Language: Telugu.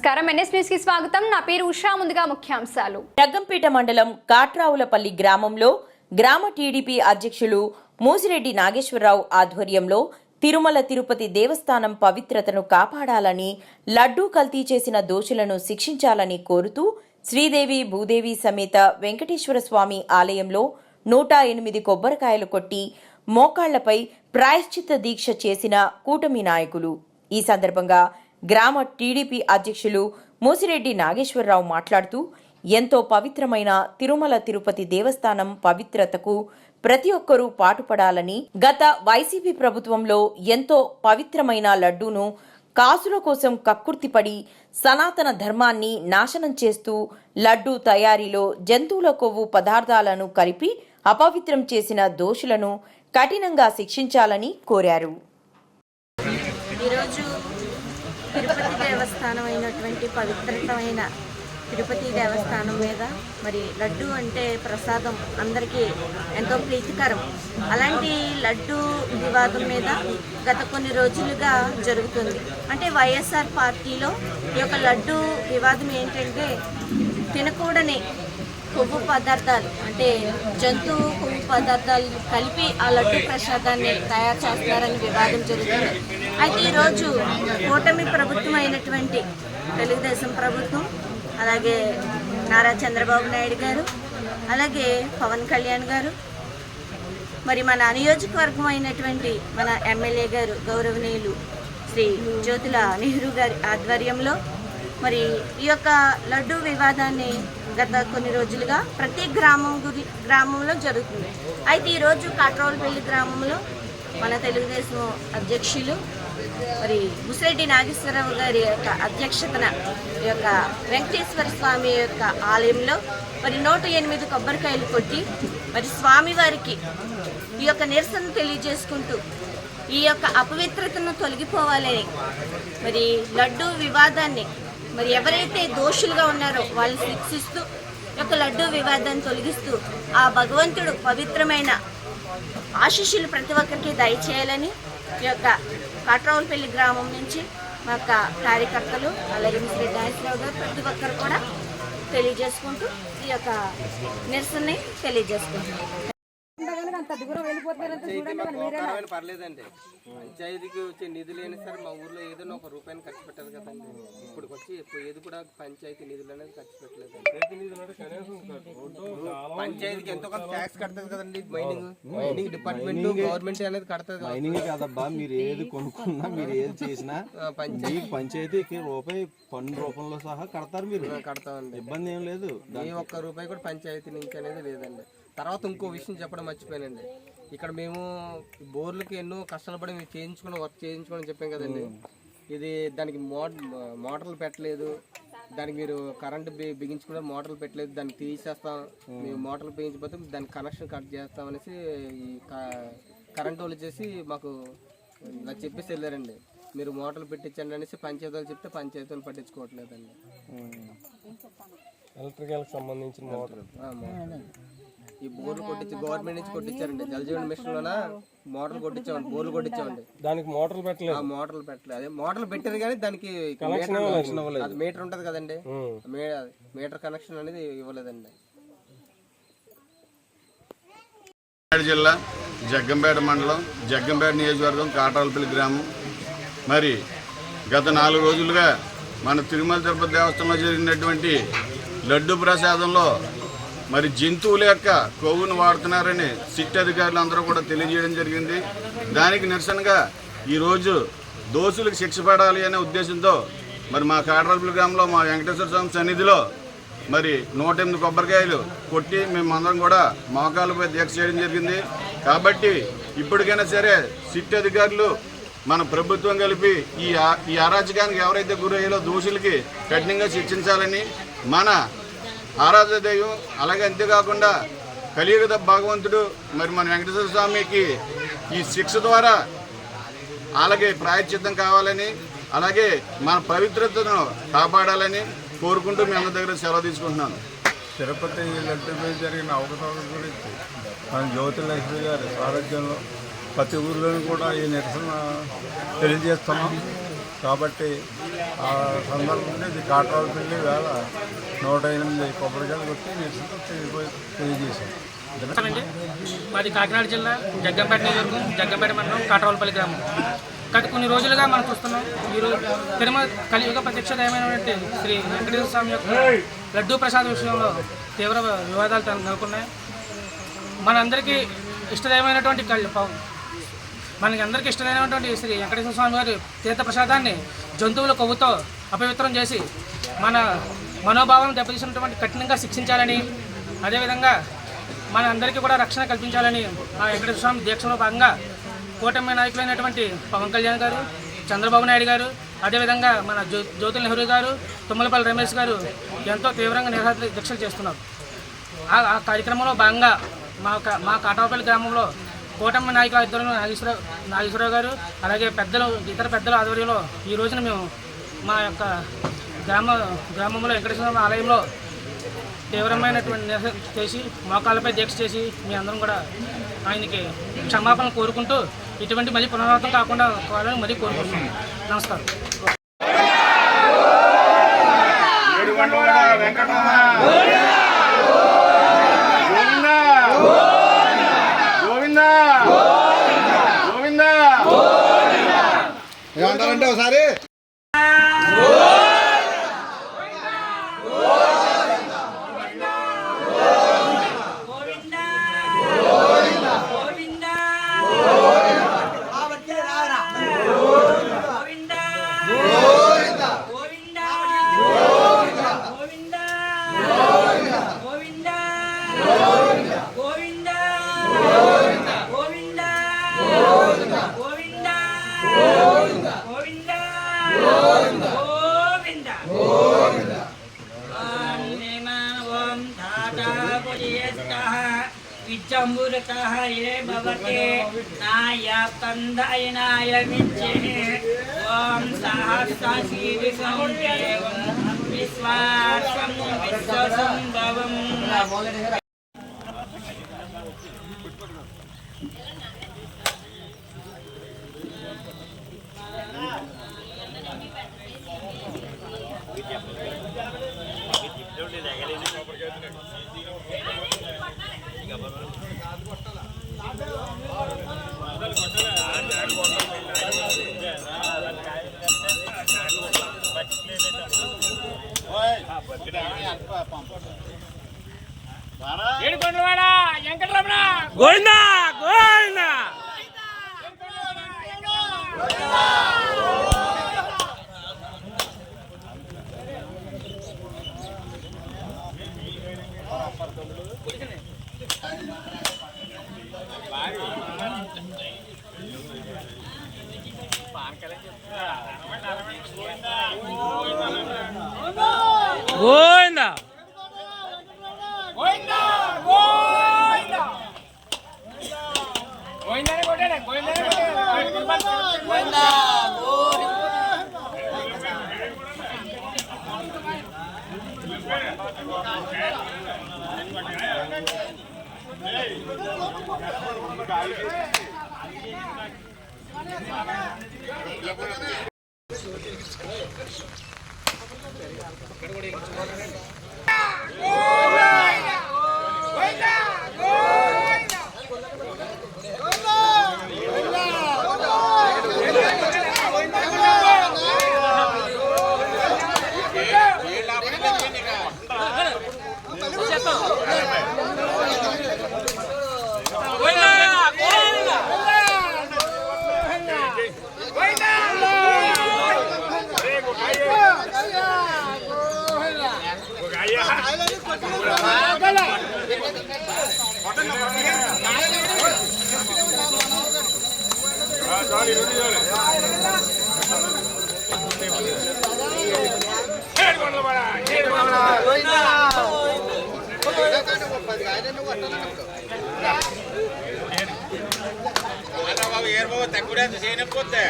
నమస్కారం. ఎన్ఎస్ స్వాగతం. నా పేరు ఉషా. ముందుగా ముఖ్యాంశాలు. జగ్గంపేట మండలం కాట్రావులపల్లి గ్రామంలో గ్రామ టీడీపీ అధ్యక్షులు మూసిరెడ్డి నాగేశ్వరరావు ఆధ్వర్యంలో తిరుమల తిరుపతి దేవస్థానం పవిత్రతను కాపాడాలని లడ్డూ కల్తీ చేసిన దోషులను శిక్షించాలని కోరుతూ శ్రీదేవి భూదేవి సమేత వెంకటేశ్వర స్వామి ఆలయంలో నూట ఎనిమిది కొబ్బరికాయలు కొట్టి మోకాళ్ళపై ప్రాయశ్చిత్త దీక్ష చేసిన కూటమి నాయకులు. ఈ సందర్భంగా గ్రామ టీడీపీ అధ్యక్షులు మూసిరెడ్డి నాగేశ్వరరావు మాట్లాడుతూ ఎంతో పవిత్రమైన తిరుమల తిరుపతి దేవస్థానం పవిత్రతకు ప్రతి ఒక్కరూ పాటుపడాలని గత వైసీపీ ప్రభుత్వంలో ఎంతో పవిత్రమైన లడ్డూను కాసుల కోసం కక్కుర్తిపడి సనాతన ధర్మాన్ని నాశనం చేస్తూ లడ్డూ తయారీలో జంతువుల కొవ్వు పదార్థాలను కలిపి అపవిత్రం చేసిన దోషులను కఠినంగా శిక్షించాలని కోరారు. ఈరోజు తిరుపతి దేవస్థానం అయినటువంటి పవిత్రమైన తిరుపతి దేవస్థానం మీద మరి లడ్డు అంటే ప్రసాదం అందరికీ ఎంతో ప్రీతికరం. అలాంటి లడ్డు వివాదం మీద గత కొన్ని రోజులుగా జరుగుతుంది. అంటే వైఎస్ఆర్ పార్టీలో ఈ యొక్క లడ్డు వివాదం ఏంటంటే తినకూడని కొవ్వు పదార్థాలు అంటే జంతువు కొవ్వు పదార్థాలు కలిపి ఆ లడ్డు ప్రసాదాన్ని తయారు చేస్తారని వివాదం జరుగుతుంది. అయితే ఈరోజు కూటమి ప్రభుత్వం అయినటువంటి తెలుగుదేశం ప్రభుత్వం అలాగే నారా చంద్రబాబు నాయుడు గారు అలాగే పవన్ కళ్యాణ్ గారు మరి మన నియోజకవర్గం అయినటువంటి మన ఎమ్మెల్యే గారు గౌరవనీయులు శ్రీ జ్యోతుల నెహ్రూ గారి ఆధ్వర్యంలో మరి ఈ యొక్క లడ్డు వివాదాన్ని గత కొన్ని రోజులుగా ప్రతి గ్రామం గురి గ్రామంలో జరుగుతుంది. అయితే ఈరోజు కాట్రోల్పల్లి గ్రామంలో మన తెలుగుదేశం అధ్యక్షులు మరి ముసిరెడ్డి నాగేశ్వరరావు గారి యొక్క అధ్యక్షతన ఈ యొక్క వెంకటేశ్వర స్వామి యొక్క ఆలయంలో మరి నూట ఎనిమిది కొబ్బరికాయలు కొట్టి మరి స్వామివారికి ఈ యొక్క నిరసన తెలియజేసుకుంటూ ఈ యొక్క అపవిత్రతను తొలగిపోవాలని మరి లడ్డు వివాదాన్ని మరి ఎవరైతే దోషులుగా ఉన్నారో వాళ్ళు శిక్షిస్తూ ఈ యొక్క లడ్డు వివాదాన్ని తొలగిస్తూ ఆ భగవంతుడు పవిత్రమైన ఆశీస్సులు ప్రతి ఒక్కరికి దయచేయాలని ఈ యొక్క కాట్రావులపల్లి గ్రామం నుంచి మా యొక్క కార్యకర్తలు అలాగే శ్రీ నాగేశ్వరరావు గారు ప్రతి ఒక్కరు కూడా తెలియజేసుకుంటూ ఈ యొక్క నిరసనని తెలియజేసుకుంటున్నాం. మోకాలమైన పర్లేదండి. పంచాయతీకి వచ్చే నిధులు అయినా సరే మా ఊర్లో ఏదైనా ఒక రూపాయిని ఖర్చు పెట్టారు కదండి. ఇప్పుడు వచ్చి ఇప్పుడు ఏది కూడా పంచాయతీ నిధులు అనేది ఖర్చు పెట్టలేదు. పంచాయతీకి ఎంతో కొంత ట్యాక్స్ కడుతుంది కదండి మైనింగ్ మైనింగ్ డిపార్ట్మెంట్ గవర్నమెంట్ అనేది కడుతుంది. కదా. మైనింగ్ కాదబ్బా మీరు ఏది కొనుక్కున్నా మీరు ఏది చేసినా ఆ, పంచాయతీ. మీకు పంచాయతీకి రూపాయి పన్ను రూపంలో సహా కడతారు మీరు. కడతామండి. ఇబ్బంది ఏం లేదు. ఏ ఒక్క రూపాయి కూడా పంచాయతీ నుంచి అనేది లేదండి. తర్వాత ఇంకో విషయం చెప్పడం మర్చిపోయానండి. ఇక్కడ మేము బోర్లకి ఎన్నో కష్టాలు పడి మేము చేయించుకుని వర్క్ చేయించుకోని చెప్పాం కదండి. ఇది దానికి మోట మోటార్లు పెట్టలేదు. దానికి మీరు కరెంట్ బిగించుకునే మోటార్లు పెట్టలేదు. దాన్ని తీసేస్తాం. మేము మోటార్లు బిగించిపోతే దానికి కనెక్షన్ కట్ చేస్తాం అనేసి ఈ కరెంట్ వాళ్ళు వచ్చేసి మాకు ఇలా చెప్పేసి వెళ్ళారండి. మీరు మోటార్లు పెట్టించండి అనేసి పంచాయతీ వాళ్ళు చెప్తే పంచాయతీ వాళ్ళు పట్టించుకోవట్లేదండి. ఎలక్ట్రికల్ సంబంధించిన మోటార్. ఈ బోర్లు కొట్టించి గవర్నమెంట్ నుంచి కొట్టించారండి. జలజీవన్ మిషన్ లోన మోటార్లు కొట్టించామండి. బోర్లు కొట్టించామండి. దానికి మోటార్లు ఆ పెట్టలేదు మోటార్లు పెట్టలేదు. అదే మోటార్లు పెట్టారు కానీ దానికి మీటర్ అది మీటర్ ఉంటది కదండి. మీటర్ కనెక్షన్ అనేది ఇవ్వలేదండి. జిల్లా జగ్గంపేట మండలం జగ్గంపేట నియోజకవర్గం కాటాలపల్లి గ్రామం. మరి గత నాలుగు రోజులుగా మన తిరుమల తిరుపతి దేవస్థానంలో జరిగినటువంటి లడ్డు ప్రసాదంలో మరి జంతువుల యొక్క కొవ్వును వాడుతున్నారని సిట్ అధికారులు అందరూ కూడా తెలియజేయడం జరిగింది. దానికి నిరసనగా ఈరోజు దోషులకు శిక్ష పడాలి అనే ఉద్దేశంతో మరి మా కాటాలపల్లి గ్రామంలో మా వెంకటేశ్వర స్వామి సన్నిధిలో మరి నూట ఎనిమిది కొబ్బరికాయలు కొట్టి మేమందరం కూడా మోకాళ్ళపై దీక్ష చేయడం జరిగింది. కాబట్టి ఇప్పటికైనా సరే సిట్ అధికారులు మన ప్రభుత్వం కలిపి ఈ ఈ అరాచకానికి ఎవరైతే గురయ్యాలో దోషులకి కఠినంగా శిక్షించాలని మన ఆరాధన దైవం అలాగే అంతేకాకుండా కలియుగ భగవంతుడు మరి మన వెంకటేశ్వర స్వామికి ఈ శిక్ష ద్వారా అలాగే ప్రాయశ్చిత్తం కావాలని అలాగే మన పవిత్రతను కాపాడాలని కోరుకుంటూ మీ అందరి దగ్గర సెలవు తీసుకుంటున్నాను. తిరుపతి లడ్డు మీద జరిగిన అవకతవకల గురించి మన జ్యోతిలక్ష్మి గారి సారథ్యంలో ప్రతి ఊర్లోనూ కూడా ఈ నిరసన తెలియజేస్తున్నాం. కాబట్టి ఆ సందర్భంలో ఇది కాట్రాలపల్లి వేళ నూట ఎనిమిది కొబ్బరికాయలు కొట్టి నిరసన తెలియజేశాం మాది కాకినాడ జిల్లా జగ్గంపేట నియోజకవర్గం జగ్గంపేట మండలం కాటవాలపల్లి గ్రామం. గత కొన్ని రోజులుగా మనం చూస్తున్నాం ఈరోజు తిరుమల కలియుగ ప్రత్యక్ష దైవమైనటువంటి శ్రీ వెంకటేశ్వర స్వామి యొక్క లడ్డూ ప్రసాద్ విషయంలో తీవ్ర వివాదాలు నెలకొన్నాయి. మనందరికీ ఇష్టదైవమైనటువంటి కళ్ళు మనకి అందరికీ ఇష్టమైనటువంటి శ్రీ వెంకటేశ్వర స్వామి వారి తీర్థ ప్రసాదాన్ని జంతువుల కొవ్వుతో అపవిత్రం చేసి మన మనోభావం దెబ్బతీసినటువంటి కఠినంగా శిక్షించాలని అదేవిధంగా మన అందరికీ కూడా రక్షణ కల్పించాలని ఆ వెంకటేశ్వర స్వామి దీక్షలో భాగంగా కూటమి నాయకులైనటువంటి పవన్ కళ్యాణ్ గారు చంద్రబాబు నాయుడు గారు అదేవిధంగా మన జ్యో జ్యోతుల నెహ్రూ గారు తుమ్మలపల్లి రమేష్ గారు ఎంతో తీవ్రంగా నిరసన దీక్షలు చేస్తున్నారు. ఆ ఆ కార్యక్రమంలో భాగంగా మా మా కాటాపల్లి గ్రామంలో కూటమి నాయకుల ఇద్దరు నాగేశ్వర నాగేశ్వరరావు గారు అలాగే పెద్దలు ఇతర పెద్దల ఆధ్వర్యంలో ఈ రోజున మేము మా యొక్క గ్రామ గ్రామంలో వెంకటేశ్వర ఆలయంలో తీవ్రమైనటువంటి నిరసన చేసి మోకాళ్ళపై దీక్ష చేసి మీ అందరం కూడా ఆయనకి క్షమాపణ కోరుకుంటూ ఇటువంటి మళ్ళీ పునరావృతం కాకుండా కావాలని మరీ కోరుకుంటున్నాం. నమస్కారం. ఏమంటారంటే ఒకసారి. విద్యంబురత ఏ భవతే నాయ కందాయనాయ ఓం సహస్రశీర్షం దేవం విశ్వాసం విశ్వసంభవం 滚呐 Yeah, yeah, yeah. తక్కువ చేయకపోతే